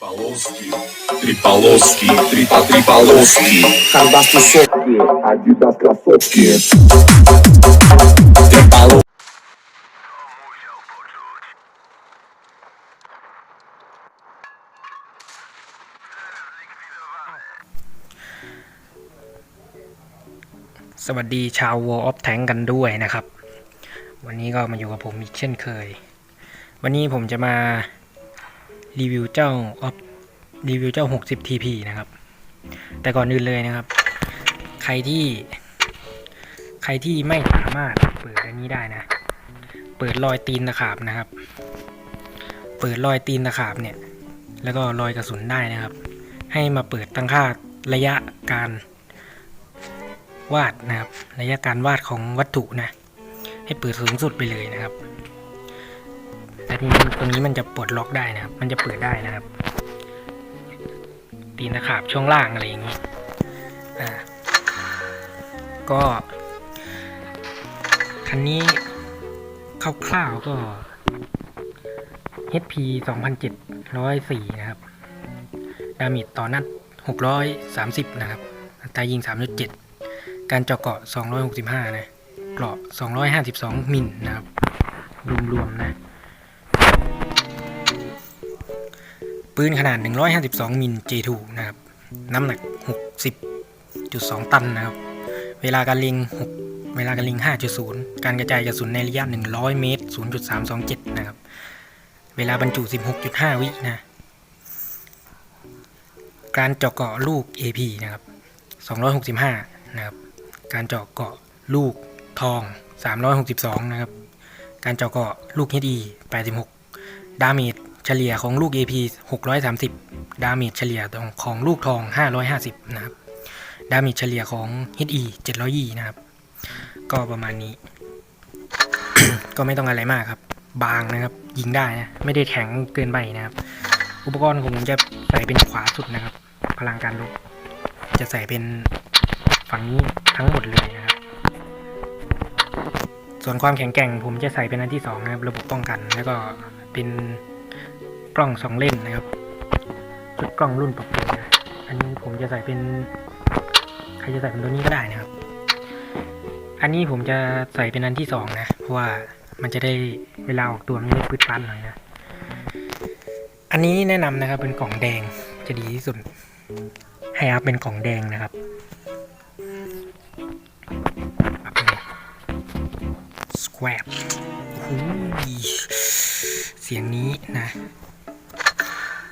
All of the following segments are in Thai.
полоски, три полоски, три по три полоски. Хандасы сотки, адидас кроссовки. Три полоски. สวัสดีชาว Wall of Tank กันด้วยนะครับ วันนี้ก็มาอยู่กับผมอีกเช่นเคย วันนี้ผมจะมา รีวิวเจ้า of รีวิวเจ้า 60 TP นะครับ แต่ก่อนอื่นเลยนะครับ ใครที่ ใครที่ไม่สามารถเปิดอันนี้ได้นะ เปิดรอยตีนตะขาบนะครับ เปิดรอยตีนตะขาบเนี่ย แล้วก็รอยกระสุนได้นะครับ ให้มาเปิดตั้งค่าระยะการวาดนะครับ ระยะการวาดของวัตถุนะ ให้เปิดสูงสุดไปเลยนะครับ แต่ทีนี้ตรงนี้มันจะปลดล็อกได้นะครับ มันจะเปิดได้นะครับ ตีนตะขาบช่วงล่างอะไรอย่างนี้ อ่า ก็คันนี้คร่าวๆก็ HP 2704 นะครับ ดามิดต่อนัด 630 นะครับอัตรายิง 3.7 การเจาะเกาะ 265 นะเกราะ 252 มิลนะครับ รวมๆนะ ปืนขนาด 152มิล J2 นะครับ น้ำหนัก 60.2 ตันนะครับ เวลาการเล็ง6 เวลาการเล็ง5.0 การกระจายกระสุนในระยะ 100 เมตร 0.327 นะครับ เวลาบรรจุ 16.5 วินะ การเจาะเกาะลูก AP นะครับ 265 นะครับ การเจาะเกาะลูกทอง 362 นะครับ การเจาะเกาะลูก HE 86 ดาเมจ เฉลี่ยของลูก AP 630 ดาเมจเฉลี่ยของลูกทอง 550 นะครับ ดาเมจเฉลี่ยของ HE 720 นะครับ ก็ประมาณนี้ ก็ไม่ต้องอะไรมากครับ บางนะครับ ยิงได้นะ ไม่ได้แข็งเกินไปนะครับ อุปกรณ์ของผมจะใส่เป็นขวาสุดนะครับ พลังการลบจะใส่เป็นฝั่งนี้ทั้งหมดเลยนะครับ ส่วนความแข็งแกร่งผมจะใส่เป็นอันที่สองนะครับ ระบบป้องกันแล้วก็เป็น กล้องสองเล่นนะครับ ชุดกล้องรุ่นปรับปรุงนะอันนี้ผมจะใส่เป็น ใครจะใส่เป็นตัวนี้ก็ได้นะครับ อันนี้ผมจะใส่เป็นอันที่สองนะ เพราะว่ามันจะได้เวลาออกตัวมันได้ปืดปันหน่อยนะ อันนี้แนะนำนะครับเป็นกล่องแดงจะดีที่สุด ให้อัพเป็นกล่องแดงนะครับสแควบเสียงนี้นะ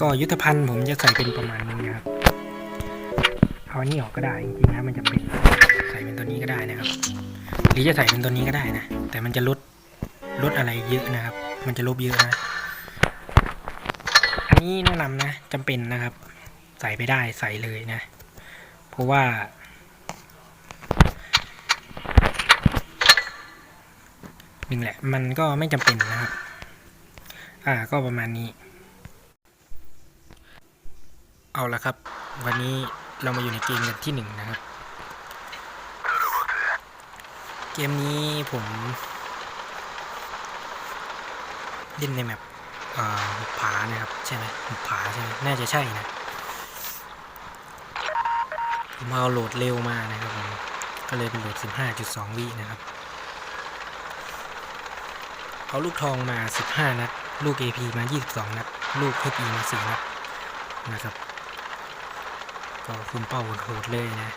ก็ยุทธภัณฑ์ผมจะใส่เป็นประมาณนี้นะครับเอาอันนี้ออกก็ได้จริงๆนะมันจะเป็นใส่เป็นตัวนี้ก็ได้นะครับ หรือจะใส่เป็นตัวนี้ก็ได้นะ แต่มันจะลดลดอะไรเยอะนะครับ มันจะลบเยอะนะ อันนี้แนะนำนะจำเป็นนะครับ ใส่ไปได้ใส่เลยนะ เพราะว่า หนึ่งแหละ มันก็ไม่จำเป็นนะครับ อ่าก็ประมาณนี้ เอาละครับ วันนี้เรามาอยู่ในเกมกันที่หนึ่งนะครับ เกมนี้ผมเล่นในแมปอ่าหุบผานะครับ ใช่ไหมหุบผาใช่ไหมน่าจะใช่นะผมเอาโหลดเร็วมากนะครับผมก็เลยเป็นโหลด 15.2 วินะครับ เอาลูกทองมา 15 นัด ลูก AP มา 22 นัด ลูก HE มา 4 นัดนะครับ ก็คุมเป้าโหดเลยนะ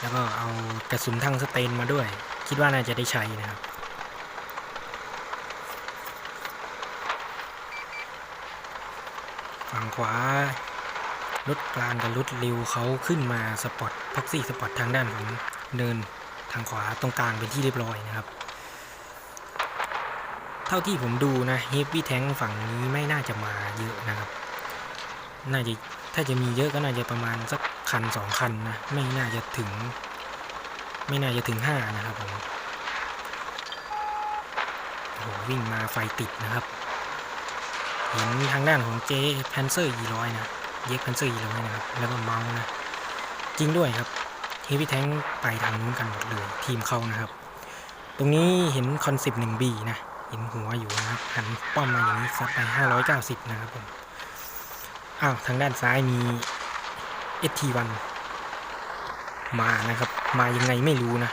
แล้วก็เอากระสุนทั้งสเตนมาด้วย คิดว่าน่าจะได้ใช้นะครับฝั่งขวารถกลางกับรถร็วเขาขึ้นมาสปอร์ตพ็อกซี่สปอร์ตทางด้านของเนินทางขวาตรงกลางเป็นที่เรียบร้อยนะครับ เท่าที่ผมดูนะเฮฟวี่แทงฝั่งนี้ไม่น่าจะมาเยอะนะครับ น่าจะ ถ้าจะมีเยอะก็น่าจะประมาณสักคันสองคันนะ ไม่น่าจะถึง ไม่น่าจะถึงห้านะครับผมโอ้โหวิ่งมาไฟติดนะครับ เห็นทางด้านของเจแพนเซอร์ยี่ร้อยนะ เย็กแพนเซอร์ยี่ร้อยนะครับ แล้วก็เมาส์นะ จริงด้วยครับเฮฟวี่แท้งไปทางนู้นกันหมดเลย ทีมเขานะครับ ตรงนี้เห็นคอนเซปต์หนึ่งบีนะ เห็นหัวอยู่นะครับ หันป้อมมาอย่างนี้ซัดไป590นะครับผม อ้าวทางด้านซ้ายมี ST1 มานะครับ มายังไงไม่รู้นะ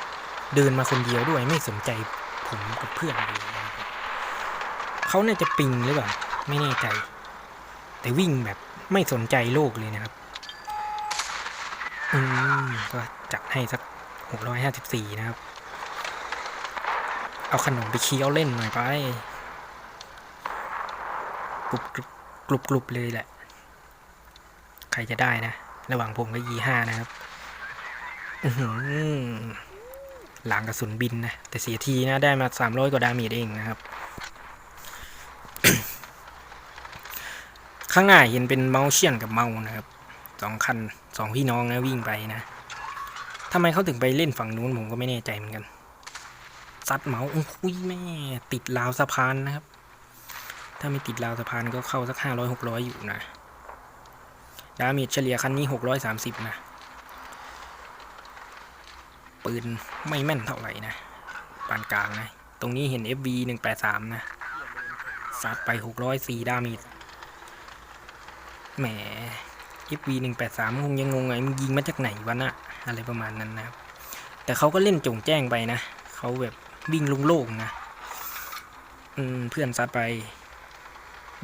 เดินมาคนเดียวด้วยไม่สนใจผมกับเพื่อนเลยนะครับเขาน่าจะปิงหรือเปล่า ไม่แน่ใจ แต่วิ่งแบบไม่สนใจโลกเลยนะครับ อืม ก็จัดให้สัก 654 นะครับ เอาขนมไปเคี้ยวเล่นหน่อยไปกรุบกรุบกรุบเลยแหละ ใครจะได้นะ ระหว่างผมกับยีห้านะครับอื้อหือหลังกระสุนบินนะ แต่เสียทีนะ ได้มาสามร้อยกว่าดาเมจเองนะครับ ข้างหน้าเห็นเป็นเมาเชียนกับเมานะครับสองคันสองพี่น้องนะวิ่งไปนะทำไมเขาถึงไปเล่นฝั่งนู้นผมก็ไม่แน่ใจเหมือนกันซัดเมาส์อุ้ยแม่ ติดราวสะพานนะครับ ถ้าไม่ติดราวสะพานก็เข้าสักห้าร้อยหกร้อยอยู่นะ ดาเมจเฉลี่ยคันนี้หกร้อยสามสิบนะ ปืนไม่แม่นเท่าไหร่นะ ปานกลางนะ ตรงนี้เห็น FV หนึ่งแปดสามนะซัดไปหกร้อยสี่ดาเมจแหม FV หนึ่งแปดสามคงยังงงไงมึงยิงมาจากไหนวะนะอะไรประมาณนั้นนะครับ แต่เขาก็เล่นจงแจ้งไปนะ เขาแบบวิ่งโล่งนะเพื่อนซัดไป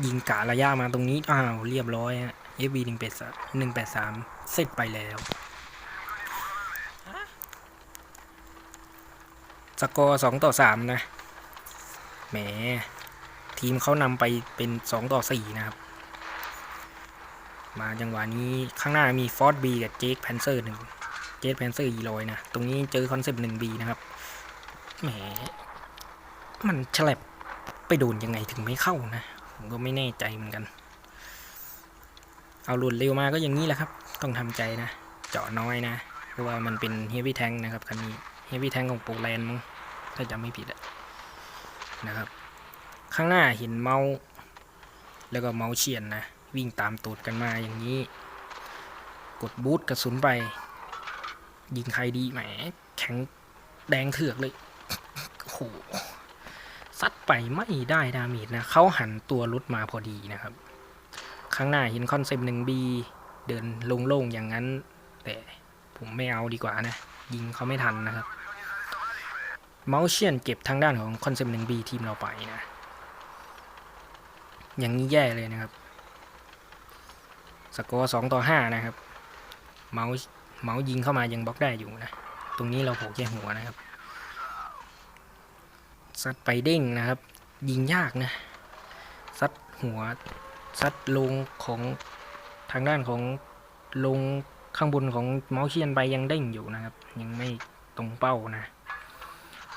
ยิงกะระยะมาตรงนี้ อ้าว เรียบร้อยฮะ FV หนึ่งแปดสามหนึ่งแปดสามเสร็จไปแล้ว สกอร์สองต่อสามนะ แหม ทีมเขานำไปเป็นสองต่อสี่นะครับ มาจังหวะนี้ข้างหน้ามีฟอร์ดบีกับเจคแพนเซอร์หนึ่งเจคแพนเซอร์ยีลอยนะ ตรงนี้เจอคอนเซปต์หนึ่งบีนะครับ แหม มันฉลับไปโดนยังไงถึงไม่เข้านะ ผมก็ไม่แน่ใจเหมือนกัน เอาหลุดเร็วมาก็อย่างนี้แหละครับ ต้องทำใจนะ เจาะน้อยนะ เพราะว่ามันเป็นเฮฟวี่แทงนะครับคันนี้เฮฟวี่แทงของโปรแลนด์มั้งถ้าจำไม่ผิดนะครับ ข้างหน้าเห็นเมาส์แล้วก็เมาส์เฉียนนะ วิ่งตามตูดกันมาอย่างนี้ กดบูทกระสุนไป ยิงใครดีแหม แข็งแดงเถือกเลยโอ้โหซัดไปไม่ได้ดาเมจนะ เขาหันตัวรถมาพอดีนะครับ ข้างหน้าเห็นคอนเซปต์หนึ่งบีเดินโล่งๆอย่างนั้น แต่ผมไม่เอาดีกว่านะ ยิงเขาไม่ทันนะครับเมาเชียนเก็บทางด้านของคอนเซปต์หนึ่งบีทีมเราไปนะ อย่างนี้แย่เลยนะครับ สกอร์สองต่อห้านะครับ เมาส์เมาส์ยิงเข้ามายังบล็อกได้อยู่นะ ตรงนี้เราโผล่แค่หัวนะครับซัดไปเด้งนะครับ ยิงยากนะซัดหัว ซัดลงของทางด้านของลงข้างบนของเมาส์เชียนไปยังเด้งอยู่นะครับ ยังไม่ตรงเป้านะ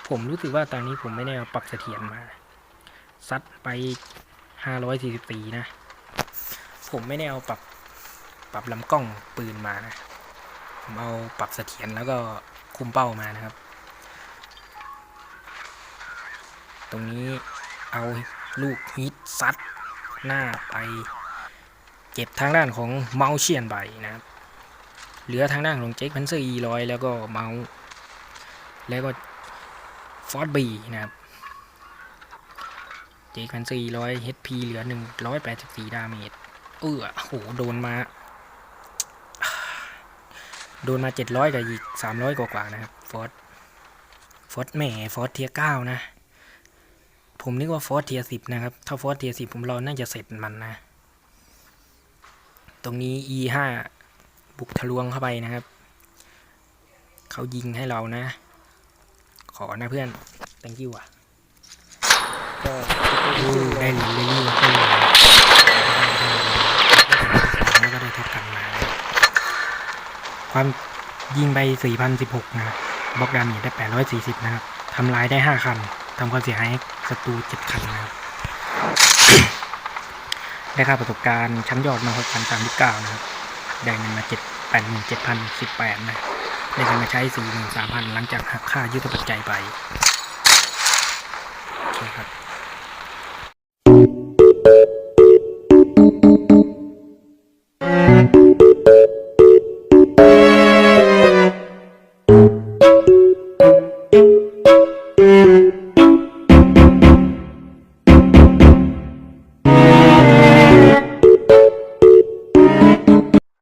ผมรู้สึกว่าตอนนี้ผมไม่ได้เอาปรับเสถียรมาซัดไป 544 นะ ผมไม่ได้เอาปรับปรับลำกล้องปืนมานะ ผมเอาปรับเสถียรแล้วก็คุมเป้ามานะครับ ตรงนี้เอาลูกฮิตซัด หน้าไปเก็บทางด้านของเมาส์เชียนไปนะครับเหลือทางด้านของเจ็คพันเซอร์อีร้อยแล้วก็เมาส์แล้วก็ฟอร์ดบีนะครับเจคันซีร้อย HP เหลือหนึ่งร้อยแปดสิบสี่ดาเมจเออโหโดนมา โดนมาเจ็ดร้อยกับอีกสามร้อยกว่าๆนะครับฟอร์ดฟอร์ดแหม่ฟอร์ดเทียเก้านะ ผมนึกว่าฟอร์ดเทียสิบนะครับ ถ้าฟอร์ดเทียสิบผมรอน่าจะเสร็จมันนะ ตรงนี้ E ห้าบุกทะลวงเข้าไปนะครับ เขายิงให้เรานะ ขอนะเพื่อน thank you อะก็ได้เหรียญเลยนี่แล้วก็แล้วก็ได้ท็อปกันมา ความยิงไป 4,016 นะบล็อกดาเมจได้ 840 นะครับทำลายได้ 5 คัน ทำความเสียหายศัตรูเจ็ดคันนะครับ ได้ค่าประสบการณ์ชั้นยอดมาหกพันสามสิบเก้านะครับ ได้เงินมาเจ็ดแปดหมื่นเจ็ดพันสิบแปดนะได้เงินมาใช้สี่หมื่นสามพันหลังจากหักค่ายุทธปัจจัยไปโอเคครับ